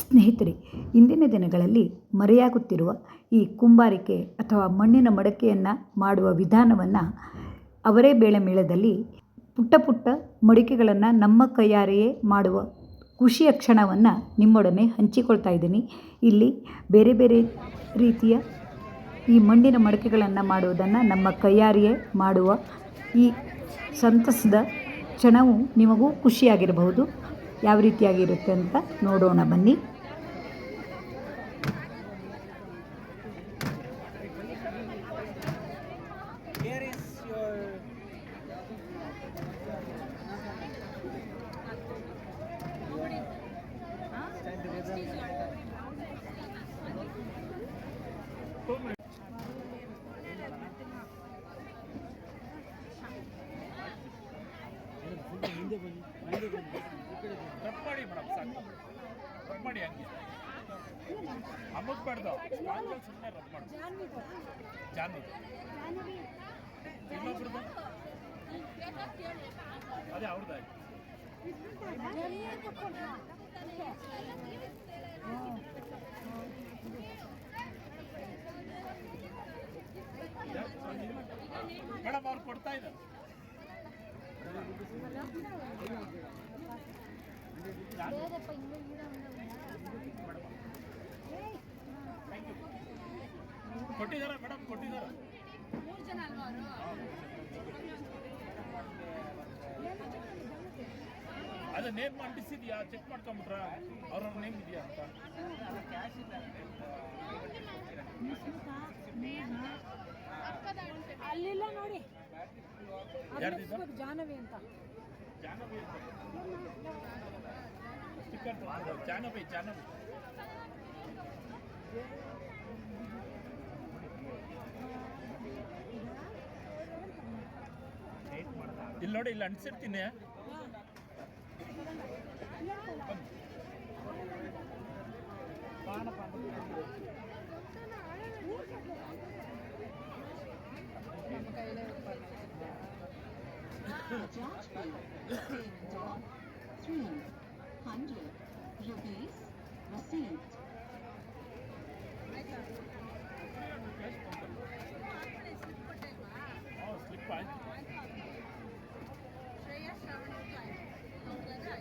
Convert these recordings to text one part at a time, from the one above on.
ಸ್ನೇಹಿತರೆ, ಇಂದಿನ ದಿನಗಳಲ್ಲಿ ಮರೆಯಾಗುತ್ತಿರುವ ಈ ಕುಂಬಾರಿಕೆ ಅಥವಾ ಮಣ್ಣಿನ ಮಡಕೆಯನ್ನು ಮಾಡುವ ವಿಧಾನವನ್ನು ಅವರೇ ಬೇಳೆ ಮೇಳದಲ್ಲಿ ಪುಟ್ಟ ಪುಟ್ಟ ಮಡಿಕೆಗಳನ್ನು ನಮ್ಮ ಕೈಯಾರೆಯೇ ಮಾಡುವ ಖುಷಿಯ ಕ್ಷಣವನ್ನು ನಿಮ್ಮೊಡನೆ ಹಂಚಿಕೊಳ್ತಾ ಇದ್ದೀನಿ. ಇಲ್ಲಿ ಬೇರೆ ಬೇರೆ ರೀತಿಯ ಈ ಮಣ್ಣಿನ ಮಡಕೆಗಳನ್ನು ಮಾಡುವುದನ್ನು ನಮ್ಮ ಕೈಯಾರೆಯೇ ಮಾಡುವ ಈ ಸಂತಸದ ಕ್ಷಣವು ನಿಮಗೂ ಖುಷಿಯಾಗಿರಬಹುದು. ಯಾವ ರೀತಿಯಾಗಿರುತ್ತೆ ಅಂತ ನೋಡೋಣ ಬನ್ನಿ. ಕಟ್ ಮಾಡಿ ಮೇಡಮ್, ಸಾಕು. ಕಟ್ ಮಾಡಿ ಹಂಗೆ. ಅಮ್ಮಕ್ಬಾರ್ದು ಸ್ಪಾಂಜಲ್ ಸುಮ್ಮನೆ ರಬ್ ಮಾಡು. ಜಾನು ಇನ್ನೊಬ್ರದ್ದು ಅದೇ ಅವ್ರದ್ದಾಯ್ತು ಮೇಡಮ್, ಅವ್ರು ಕೊಡ್ತಾ ಇದ್ದಾರೆ. ಕೊಟ್ಟಿದ್ದಾರಾ ಮೇಡಮ್ ಕೊಟ್ಟಿದ್ದಾರಾ. ಅದ ನೇಮ್ ಅಂಟಿಸಿದ್ಯಾ? ಚೆಕ್ ಮಾಡ್ಕೊಂಬಿಟ್ರ? ಅವ್ರ ನೇಮ್ ಇದೆಯಾ ಅಂತ? ಅಲ್ಲಿಲ್ಲ ನೋಡಿ. ಜಾಹ್ನವಿ ಅಂತ. ಇಲ್ಲಿ ನೋಡಿ ಇಲ್ಲಿ ಅಂಟಿಸಿರ್ತೀನಿ. The judge bill paid off 300 rupees received.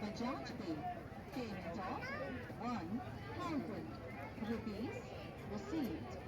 The judge bill paid off 100 rupees received.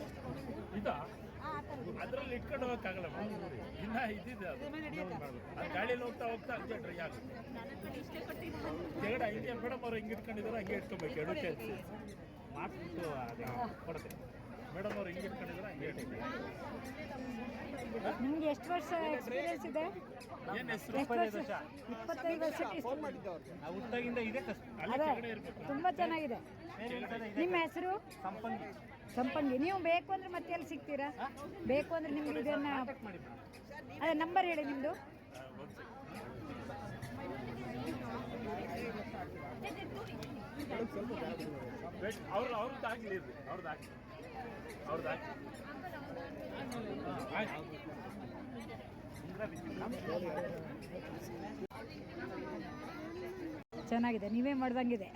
ಇದಾ. ಅದ್ರಲ್ಲಿ ಇಟ್ಕೊಂಡು ಹೋಗಕ್ಕಾಗಲ್ಲ ಇನ್ನ ಇದಿದೆ ಅದು. ಗಾಡಿಯಲ್ಲಿ ಹೋಗ್ತಾ ಹೋಗ್ತಾ ಹಂಗೆ ರೀ ಯಾಕೆ ಕೆಳಗಡೆ ಇಂಡಿಯನ್ ಮೇಡಮ್ ಅವ್ರು ಹಿಂಗೆ ಇಟ್ಕೊಂಡಿದ್ದಾರೆ ಹಂಗೆ ಇಟ್ಕೊಬೇಕು ಎರಡು ಕೆಲಸ ಮಾಡಿಸ್ಬಿಟ್ಟು ಅದು ಕೊಡುತ್ತೆ ಮೇಡಮ್ ಅವ್ರು ಹಿಂಗೆ ಇಟ್ಕೊಂಡಿದ್ದಾರೆ ಹಂಗೆ ಇಟ್ಕೊಬೇಕು ನಿಮ್ಗೆ ಎಷ್ಟು ವರ್ಷ ಎಕ್ಸ್ಪೀರಿಯನ್ಸ್ ಇದೆ? ಏನು ಹೆಸರು ಎಷ್ಟು ಇಪ್ಪತ್ತೈದು ವರ್ಷ ನಾವು ಹುಟ್ಟಾಗಿಂದ ಇದೆ ಕಷ್ಟ ತುಂಬಾ ಚೆನ್ನಾಗಿದೆ. ನಿಮ್ಮ ಹೆಸರು? ಸಂಪಂಗಿ. ಸಂಪಂಗಿ ನೀವು ಬೇಕು ಅಂದ್ರೆ ಮತ್ತೆ ಎಲ್ಲಿ ಸಿಗ್ತೀರಾ? ಬೇಕು ಅಂದ್ರೆ ನಿಮ್ಗೆ ಇದನ್ನ ಅದೇ ನಂಬರ್ ಹೇಳಿ ಹಾಕಿ ಚೆನ್ನಾಗಿದೆ ನೀವೇ ಮಾಡ್ದಂಗಿದೆ.